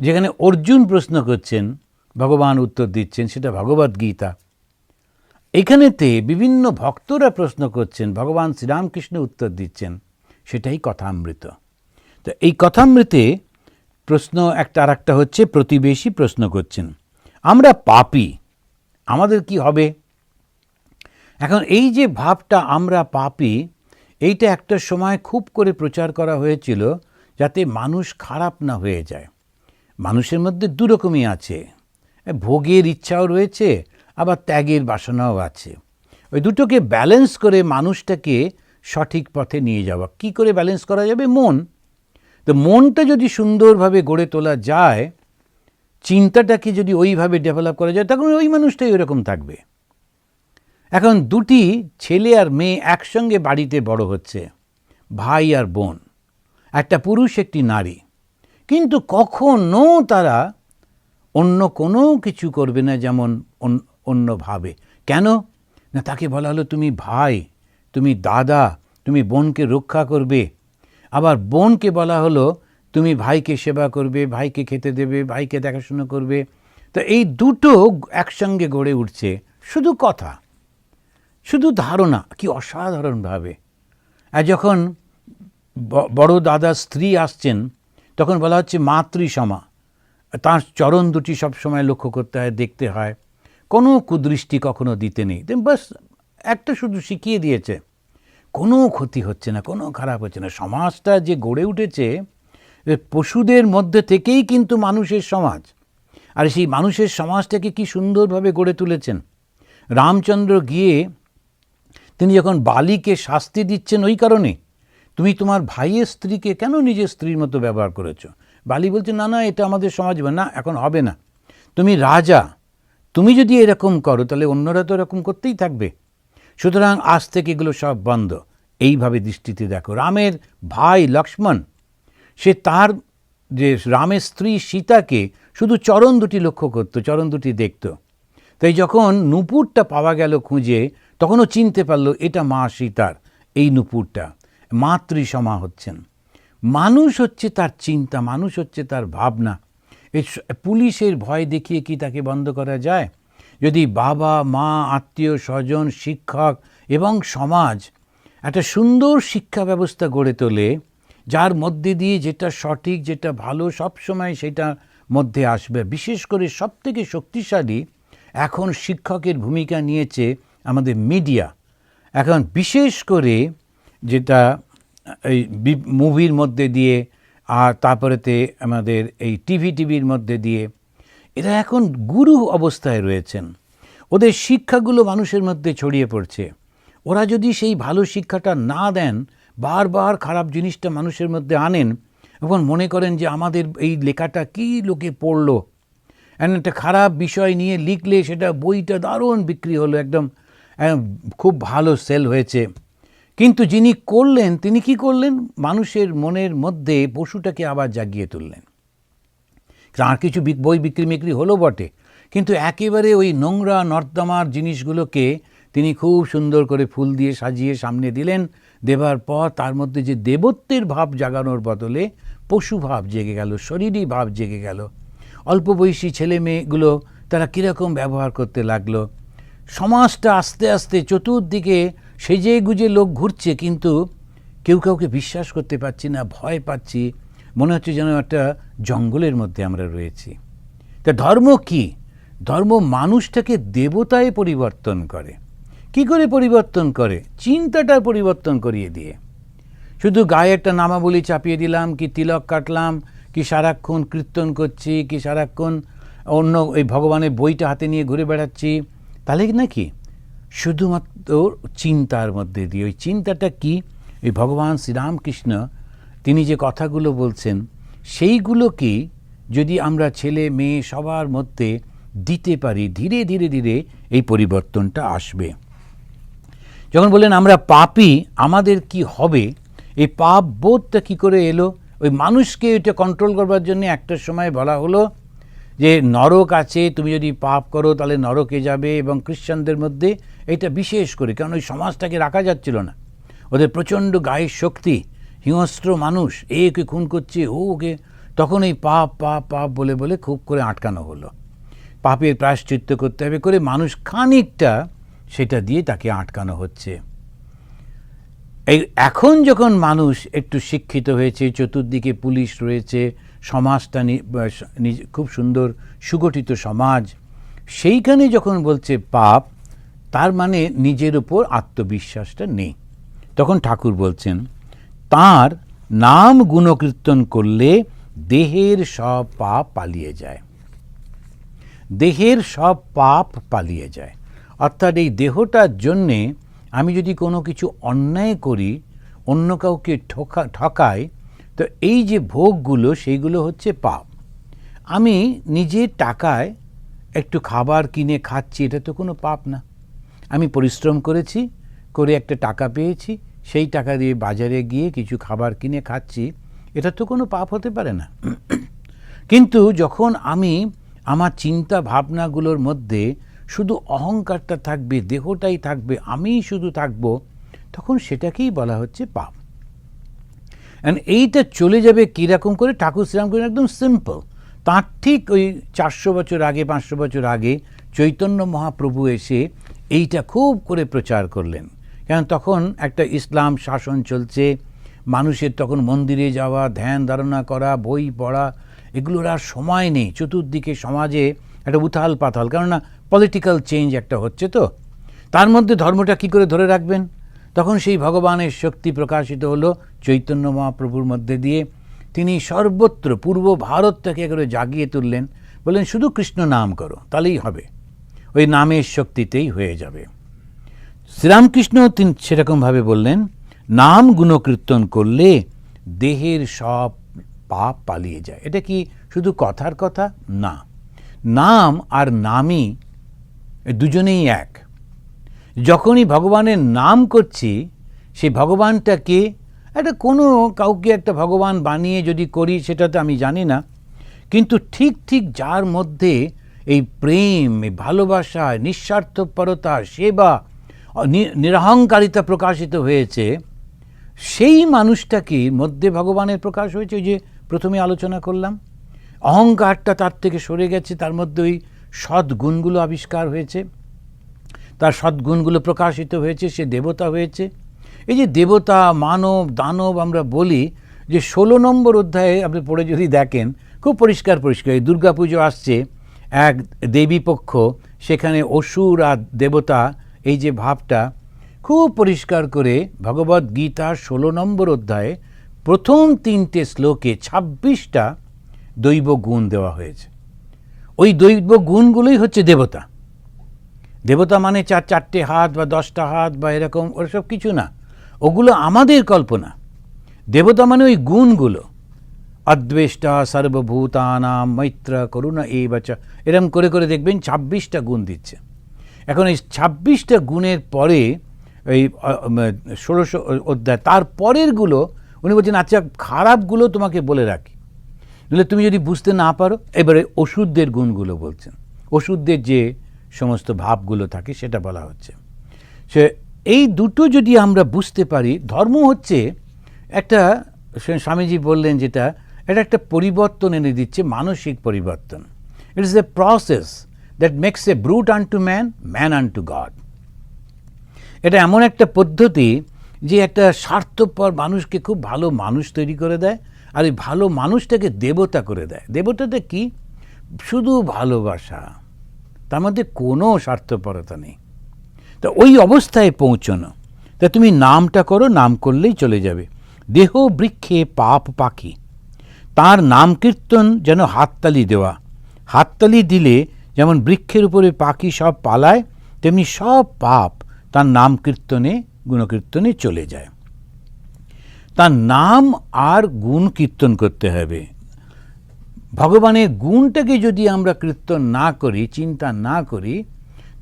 যেখানে অর্জুন প্রশ্ন করছেন, ভগবান উত্তর দিচ্ছেন, সেটা ভগবদ্ গীতা। এখানেতে বিভিন্ন ভক্তরা প্রশ্ন করছেন, ভগবান শ্রীরামকৃষ্ণ উত্তর দিচ্ছেন, সেটাই কথামৃত। তো এই কথামৃতে প্রশ্ন একটা আর একটা হচ্ছে, প্রতিবেশী প্রশ্ন করছেন, আমরা পাপি, আমাদের কি হবে? এখন এই যে ভাবটা আমরা পাপি, এইটা একটা সময় খুব করে প্রচার করা হয়েছিল যাতে মানুষ খারাপ না হয়ে যায়। মানুষের মধ্যে দুরকমই আছে। ভোগের ইচ্ছাও রয়েছে, আবার ত্যাগের বাসনাও আছে। ওই দুটোকে ব্যালেন্স করে মানুষটাকে সঠিক পথে নিয়ে যাওয়া। কি করে ব্যালেন্স করা যাবে? মন। তো মনটা যদি সুন্দরভাবে গড়ে তোলা যায়, চিন্তাটাকে যদি ওইভাবে ডেভেলপ করা যায়, তখন ওই মানুষটাই ওইরকম থাকবে। এখন দুটি ছেলে আর মেয়ে একসঙ্গে বাড়িতে বড় হচ্ছে, ভাই আর বোন। একটা পুরুষ, একটি নারী। কিন্তু কখনো তারা অন্য কোনো কিছু করবে না যেমন অন- অন্যভাবে কেন? না, তাকে বলা হলো, তুমি ভাই, তুমি দাদা, তুমি বোনকে রক্ষা করবে। আবার বোনকে বলা হলো, তুমি ভাইকে সেবা করবে, ভাইকে খেতে দেবে, ভাইকে দেখাশোনা করবে। তো এই দুটো একসঙ্গে গড়ে উঠছে শুধু কথা, শুধু ধারণা, কি অসাধারণভাবে। আর যখন বড় দাদা স্ত্রী আসছেন তখন বলা হচ্ছে মাতৃসমা। তার চরণ দুটি সবসময় লক্ষ্য করতে হয়, দেখতে হয়। কোনো কুদৃষ্টি কখনো দিতে নেই। বাস, একটা শুধু শিখিয়ে দিয়েছে, কোনো ক্ষতি হচ্ছে না, কোনো খারাপ হচ্ছে না। সমাজটা যে গড়ে উঠেছে পশুদের মধ্যে থেকেই কিন্তু মানুষের সমাজ। আর সেই মানুষের সমাজটাকে কি সুন্দরভাবে গড়ে তুলেছেন? রামচন্দ্র গিয়ে তিনি যখন বালিকে শাস্তি দিচ্ছেন ওই কারণে। তুমি তোমার ভাইয়ের স্ত্রীকে কেন নিজের স্ত্রীর মতো ব্যবহার করেছ? বালি বলছে, না না, এটা আমাদের সমাজ না, এখন হবে না। তুমি রাজা, তুমি যদি এরকম করো, তাহলে অন্যরা তো এরকম করতেই থাকবে। সুতরাং আজ থেকে এগুলো সব বন্ধ। এইভাবে দৃষ্টিতে দেখো, রামের ভাই লক্ষ্মণ, সে তার যে রামের স্ত্রী সীতাকে শুধু চরণ দুটি লক্ষ্য করতো, চরণ দুটি দেখতো। তাই যখন নুপুরটা পাওয়া গেল খুঁজে, তখনও চিনতে পারল, এটা মা সীতার, এই নুপুরটা। মাতৃসমা হচ্ছেন। মানুষ হচ্ছে তার চিন্তা, মানুষ হচ্ছে তার ভাবনা। পুলিশের ভয় দেখিয়ে কি তাকে বন্ধ করা যায়? যদি বাবা, মা, আত্মীয়, স্বজন, শিক্ষক এবং সমাজ একটা সুন্দর শিক্ষা ব্যবস্থা গড়ে তোলে, যার মধ্যে দিয়ে যেটা সঠিক, যেটা ভালো সব সময় সেটা মধ্যে আসবে। বিশেষ করে সবথেকে শক্তিশালী এখন শিক্ষকের ভূমিকা নিয়েছে আমাদের মিডিয়া। এখন বিশেষ করে যেটা এই মুভির মধ্যে দিয়ে, আর তারপরেতে আমাদের এই টিভি টিভির মধ্যে দিয়ে, এরা এখন গুরু অবস্থায় রয়েছেন। ওদের শিক্ষাগুলো মানুষের মধ্যে ছড়িয়ে পড়ছে। ওরা যদি সেই ভালো শিক্ষাটা না দেন, বারবার খারাপ জিনিসটা মানুষের মধ্যে আনেন এবং মনে করেন যে আমাদের এই লেখাটা কি লোকে পড়ল। এমন একটা খারাপ বিষয় নিয়ে লিখলে সেটা বইটা দারুণ বিক্রি হলো, একদম খুব ভালো সেল হয়েছে। কিন্তু যিনি করলেন, তিনি কি করলেন? মানুষের মনের মধ্যে পশুটাকে আবার জাগিয়ে তুললেন। তার কিছু বই বিক্রি মিক্রি হলো বটে। কিন্তু একেবারে ওই নোংরা, নর্দমার জিনিসগুলোকে তিনি খুব সুন্দর করে ফুল দিয়ে সাজিয়ে সামনে দিলেন। দেবার পর তার মধ্যে যে দেবত্বের ভাব জাগানোর বদলে পশু ভাব জেগে গেল শরীরী ভাব জেগে গেল। অল্প বয়সী ছেলে মেয়েগুলো তারা কীরকম ব্যবহার করতে লাগল? সমাজটা আস্তে আস্তে চতুর্দিকে সেজে গুজে লোক ঘুরছে, কিন্তু কেউ কাউকে বিশ্বাস করতে পারছি না, ভয় পাচ্ছি, মনে হচ্ছে যেন একটা জঙ্গলের মধ্যে আমরা রয়েছি। তা ধর্ম কি? ধর্ম মানুষটাকে দেবতায় পরিবর্তন করে। কি করে পরিবর্তন করে? চিন্তাটা পরিবর্তন করিয়ে দিয়ে। শুধু গায়ে একটা নামাবলি চাপিয়ে দিলাম, কি তিলক কাটলাম, কি সারাক্ষণ কীর্তন করছি, কি সারাক্ষণ অন্য ওই ভগবানের বইটা হাতে নিয়ে ঘুরে বেড়াচ্ছি, তাহলে নাকি? শুধুমাত্র চিন্তার মধ্যে দিয়ে। ওই চিন্তাটা কি? ওই ভগবান শ্রীরামকৃষ্ণ, তিনি যে কথাগুলো বলছেন সেইগুলোকেই যদি আমরা ছেলে মেয়ে সবার মধ্যে দিতে পারি, ধীরে ধীরে ধীরে এই পরিবর্তনটা আসবে। যখন বললেন, আমরা পাপী, আমাদের কি হবে? এই পাপ বোধটা কী করে এলো? ওই মানুষকে এটা কন্ট্রোল করবার জন্য একটা সময় বলা হলো যে নরক আছে, তুমি যদি পাপ করো তাহলে নরকে যাবে এবং খ্রিশ্চানদের মধ্যে এটা বিশেষ করে, কারণ ওই সমাজটাকে রাখা যাচ্ছিল না। ওদের প্রচণ্ড গায়ের শক্তি, হিংস্র মানুষ এ ওকে খুন করছে, ও ওকে। তখন এই পাপ পাপ পাপ বলে বলে খুব করে আটকানো হলো। পাপের প্রায়শ্চিত্ত করতে হবে করে মানুষ খানিকটা সেটা দিয়ে তাকে আটকানো হচ্ছে। এই এখন যখন মানুষ একটু শিক্ষিত হয়েছে, চতুর্দিকে পুলিশ রয়েছে সমাজটা খুব সুন্দর সুগঠিত সমাজ, সেইখানে যখন বলছে পাপ, তার মানে নিজের উপর আত্মবিশ্বাসটা নেই। তখন ঠাকুর বলছেন, তার নাম গুণকীর্তন করলে দেহের সব পাপ পালিয়ে যায়। দেহের সব পাপ পালিয়ে যায়। অর্থাৎ এই দেহটার জন্যে আমি যদি কোনো কিছু অন্যায় করি, অন্য কাউকে ঠকা, ঠকাই তো এই যে ভোগগুলো, সেইগুলো হচ্ছে পাপ। আমি নিজের টাকায় একটু খাবার কিনে খাচ্ছি, এটা তো কোনো পাপ না। আমি পরিশ্রম করেছি, করে একটা টাকা পেয়েছি, সেই টাকা দিয়ে বাজারে গিয়ে কিছু খাবার কিনে খাচ্ছি, এটা তো কোনো পাপ হতে পারে না। কিন্তু যখন আমি আমার চিন্তা ভাবনাগুলোর মধ্যে শুধু অহংকারটা থাকবে, দেহটাই থাকবে, আমিই শুধু থাকব, তখন সেটাকেই বলা হচ্ছে পাপ। অ্যান্ড এইটা চলে যাবে কীরকম করে? ঠাকুর শ্রীরামকৃষ্ণ একদম সিম্পল তার ঠিক ওই চারশো বছর আগে, পাঁচশো বছর আগে চৈতন্য মহাপ্রভু এসে এইটা খুব করে প্রচার করলেন। কেন তখন একটা ইসলাম শাসন চলছে, মানুষের তখন মন্দিরে যাওয়া, ধ্যান ধারণা করা, বই পড়া, এগুলোর আর সময় নেই। চতুর্দিকে সমাজে একটা উথাল পাথাল। কেননা পলিটিক্যাল চেঞ্জ একটা হচ্ছে তো। তার মধ্যে ধর্মটা কি করে ধরে রাখবেন? তখন সেই ভগবানের শক্তি প্রকাশিত হলো। চৈতন্য মহাপ্রভুর মধ্যে দিয়ে তিনি সর্বত্র পূর্ব ভারতটাকে একেবারে জাগিয়ে তুললেন। বললেন, শুধু কৃষ্ণ নাম করো, তাহলেই হবে। ওই নামের শক্তিতেই হয়ে যাবে। শ্রীরামকৃষ্ণ তিনি সেরকমভাবে বললেন, নাম গুণকীর্তন করলে দেহের সব পাপ পালিয়ে যায়। এটা কি শুধু কথার কথা? না। নাম আর নামই দুজনেই এক। যখনই ভগবানের নাম করছি, সেই ভগবানটাকে একটা কোনো কাউকে একটা ভগবান বানিয়ে যদি করি, সেটা তো আমি জানি না। কিন্তু ঠিক ঠিক যার মধ্যে এই প্রেম, এই ভালোবাসা নিঃস্বার্থপরতা, সেবা নিরহংকারিতা প্রকাশিত হয়েছে, সেই মানুষটাকে মধ্যে ভগবানের প্রকাশ হয়েছে ওই যে প্রথমে আলোচনা করলাম। অহংকারটা তার থেকে সরে গেছে, তার মধ্যে ওই সদ্গুণগুলো আবিষ্কার হয়েছে। তার সদ্গুণগুলো প্রকাশিত হয়েছে, সে দেবতা হয়েছে। এই যে দেবতা, মানব, দানব আমরা বলি যে ষোলো নম্বর অধ্যায়ে আপনি পড়ে যদি দেখেন, খুব পরিষ্কার পরিষ্কার, এই দুর্গাপুজো আসছে, এক দেবী পক্ষ, সেখানে অসুর আর দেবতা, এই যে ভাবটা, খুব পরিষ্কার করে ভগবদ গীতার ষোলো নম্বর অধ্যায়ে প্রথম তিনটে শ্লোকে ছাব্বিশটা দৈব গুণ দেওয়া হয়েছে। ওই দৈব গুণগুলোই হচ্ছে দেবতা। দেবতা মানে চার, চারটে হাত বা দশটা হাত বা এরকম, ওসব কিছু না। ওগুলো আমাদের কল্পনা। দেবতা মানে ওই গুণগুলো। অদ্বেষ্টা সর্বভূতানাম মৈত্র করুণা এই বাচ্চা এরম করে করে দেখবেন ছাব্বিশটা গুণ দিচ্ছে। এখন এই ছাব্বিশটা গুণের পরে এই ষোলোশো অধ্যায়, তার পরেরগুলো উনি বলছেন আচ্ছা খারাপগুলো তোমাকে বলে রাখি। নইলে তুমি যদি বুঝতে না পারো, এবারে ওষুধদের গুণগুলো বলছেন। ওষুধদের যে সমস্ত ভাবগুলো থাকে, সেটা বলা হচ্ছে। সে এই দুটো যদি আমরা বুঝতে পারি, ধর্ম হচ্ছে একটা স্বামীজি বললেন যেটা, এটা একটা পরিবর্তন এনে দিচ্ছে, মানসিক পরিবর্তন। It is a process that makes a brute unto man man unto God এটা এমন একটা পদ্ধতি যে একটা স্বার্থপর মানুষকে খুব ভালো মানুষ তৈরি করে দেয়, আর এই ভালো মানুষটাকে দেবতা করে দেয়। দেবতাটা কি? শুধু ভালোবাসা। তার মধ্যে কোনো স্বার্থপরতা নেই। তা ওই অবস্থায় পৌঁছনো। তা তুমি নামটা করো, নাম করলেই চলে যাবে। দেহ বৃক্ষে পাপ পাখি। তার নাম কীর্তন যেন হাততালি দেওয়া। হাততালি দিলে যেমন বৃক্ষের উপরে পাখি সব পালায়, তেমনি সব পাপ তার নাম কীর্তনে, গুণকীর্তনে চলে যায়। তার নাম আর গুণ কীর্তন করতে হবে। ভগবানের গুণটাকে যদি আমরা কীর্তন না করি, চিন্তা না করি,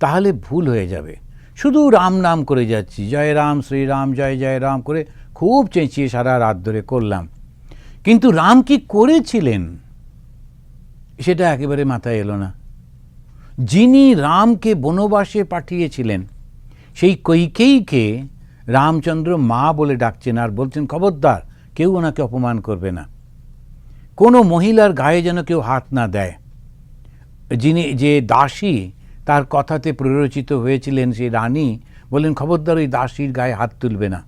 তাহলে ভুল হয়ে যাবে। শুধু রাম নাম করে যাচ্ছি। জয় রাম শ্রীরাম জয় জয় রাম করে খুব চেঁচিয়ে সারা রাত ধরে করলাম। কিন্তু রাম কি করেছিলেন? সেটা একেবারে মাথায় এলো না। যিনি রামকে বনবাসে পাঠিয়েছিলেন, সেই কৈকেয়ীকে রামচন্দ্র মা বলে ডাকছেন আর বলছেন, খবরদার, কেউ ওনাকে অপমান করবে না। কোনো মহিলার গায়ে যেন কেউ হাত না দেয়। যিনি যে দাসী তার কথাতে প্ররোচিত হয়েছিলেন সেই রানী, বললেন, খবরদার, ওই দাসীর গায়ে হাত তুলবে না।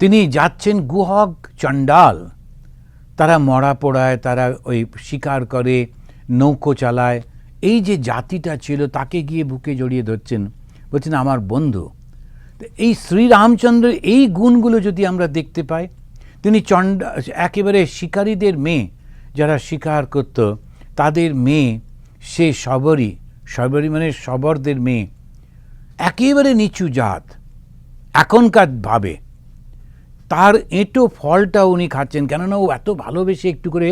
তিনি যাচ্ছেন গুহক চণ্ডাল। তারা মরা পোড়ায়, তারা ওই শিকার করে, নৌকো চালায়। এই যে জাতিটা ছিল, তাকে গিয়ে বুকে জড়িয়ে ধরছেন। বলছেন, আমার বন্ধু এই শ্রীরামচন্দ্রের এই গুণগুলো যদি আমরা দেখতে পাই, তিনি চণ্ডা, একেবারে শিকারীদের মেয়ে, যারা শিকার করত, তাদের মেয়ে সে শবরী শবরী মানে সবরদের মেয়ে। একেবারে নিচু জাত, এখনকার ভাবে। তার এঁটো ফলটা উনি খাচ্ছেন, কেননা ও এত ভালোবেসে একটু করে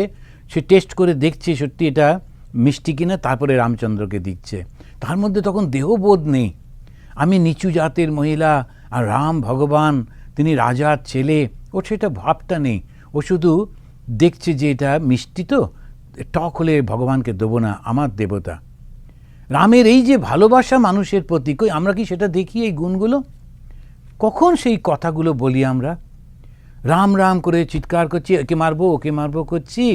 সে টেস্ট করে দেখছে সত্যি এটা মিষ্টি কিনা, তারপরে রামচন্দ্রকে দিচ্ছে। তার মধ্যে তখন দেহবোধ নেই। আমি নিচু জাতের মহিলা আর রাম ভগবান, তিনি রাজার ছেলে, ও সেটা ভাবটা নেই। ও শুধু দেখছে যে এটা মিষ্টি তো, টক হলে ভগবানকে দেবো না, আমার দেবতা। রামের এই যে ভালোবাসা মানুষের প্রতি, কই আমরা কি সেটা দেখি এই গুণগুলো? কখন সেই কথাগুলো বলি আমরা? রাম রাম করে চিৎকার করছি, একে মারবো, ওকে মারবো করছি।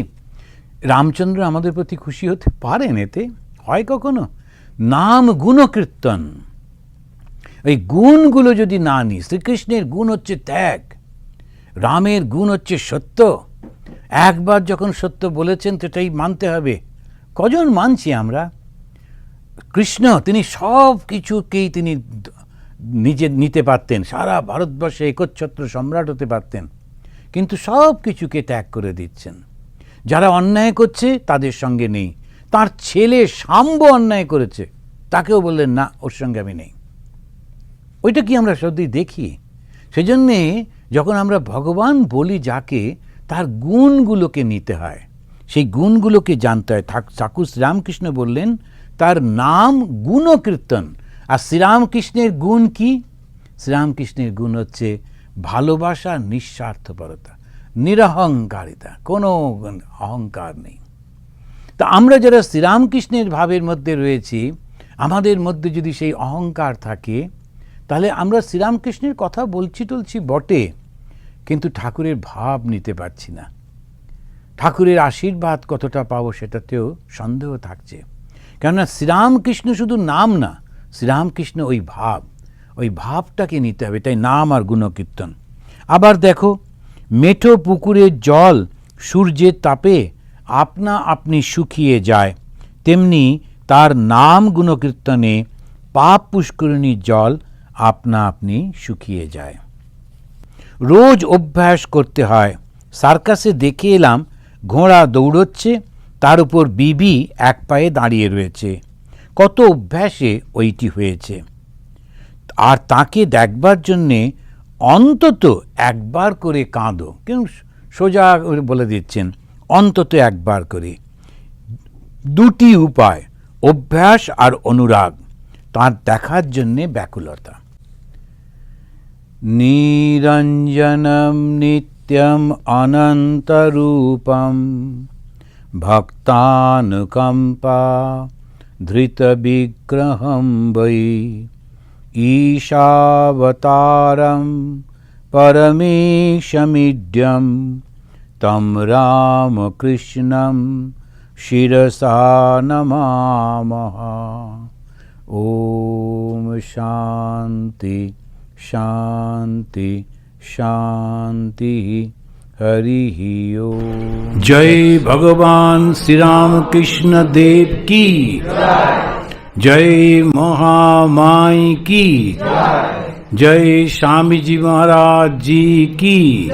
রামচন্দ্র আমাদের প্রতি খুশি হতে পারেন এতে? হয় কখনো? নাম গুণকীর্তন। এই গুণগুলো যদি না নিই, শ্রীকৃষ্ণের গুণ হচ্ছে ত্যাগ, রামের গুণ হচ্ছে সত্য। একবার যখন সত্য বলেছেন, সেটাই মানতে হবে। কজন মানছি আমরা? কৃষ্ণ, তিনি সব কিছুকেই তিনি নিজে নিতে পারতেন। সারা ভারতবর্ষে একচ্ছত্র সম্রাট হতে পারতেন। কিন্তু সব কিছুকে ত্যাগ করে দিচ্ছেন। যারা অন্যায় করছে, তাদের সঙ্গে নেই। তার ছেলে সাম্ব অন্যায় করেছে। তাকেও বললেন, না, ওর সঙ্গে আমি নেই। ওইটা কি আমরা সত্যি দেখি? সেজন্যে যখন আমরা ভগবান বলি যাকে, তার গুণগুলোকে নিতে হয়। সেই গুণগুলোকে জানতে হয়। ঠাক- ঠাকুর শ্রীরামকৃষ্ণ বললেন তার নাম গুণকীর্তন। আর শ্রীরামকৃষ্ণের গুণ কি? শ্রীরামকৃষ্ণের গুণ হচ্ছে ভালোবাসা, নিঃস্বার্থপরতা, নিরহংকারিতা, কোনো অহংকার নেই। তা আমরা যারা শ্রীরামকৃষ্ণের ভাবের মধ্যে রয়েছি, আমাদের মধ্যে যদি সেই অহংকার থাকে, তাহলে আমরা শ্রীরামকৃষ্ণের কথা বলছি টলছি বটে, কিন্তু ঠাকুরের ভাব নিতে পারছি না। ঠাকুরের আশীর্বাদ কতটা পাবো সেটাতেও সন্দেহ থাকছে। কেননা শ্রীরামকৃষ্ণ শুধু নাম না, শ্রীরামকৃষ্ণ ওই ভাব, ওই ভাবটাকে নিতে হবে তাই নাম আর গুণকীর্তন। আবার দেখো, মেঠো পুকুরের জল, সূর্যের তাপে আপনা আপনি শুকিয়ে যায়, তেমনি তার নাম গুণকীর্তনে পাপ পুষ্করিণীর জল আপনা আপনি শুকিয়ে যায়। রোজ অভ্যাস করতে হয়, সার্কাসে দেখে এলাম, ঘোড়া দৌড়চ্ছে তার উপর বিবি এক পায়ে দাঁড়িয়ে রয়েছে। কত অভ্যাসে ওইটি হয়েছে। আর তাকে দেখবার জন্যে অন্তত একবার করে কাঁদো। কেউ সোজা বলে দিচ্ছেন, অন্তত একবার করে। দুটি উপায়, অভ্যাস আর অনুরাগ, তার দেখার জন্যে ব্যাকুলতা। নিরঞ্জনম নিত্যম অনন্তরূপম। भक्तानुकम्पा धृतविग्रहं वै ईशावतारं परमेशमिड्यं तं रामकृष्णं शिरसा नमामः। ॐ शान्ति शान्ति शान्तिः। हरि हियो जय भगवान श्री राम कृष्ण देव की। जय महामाई की। जय स्वामी जी महाराज जी की।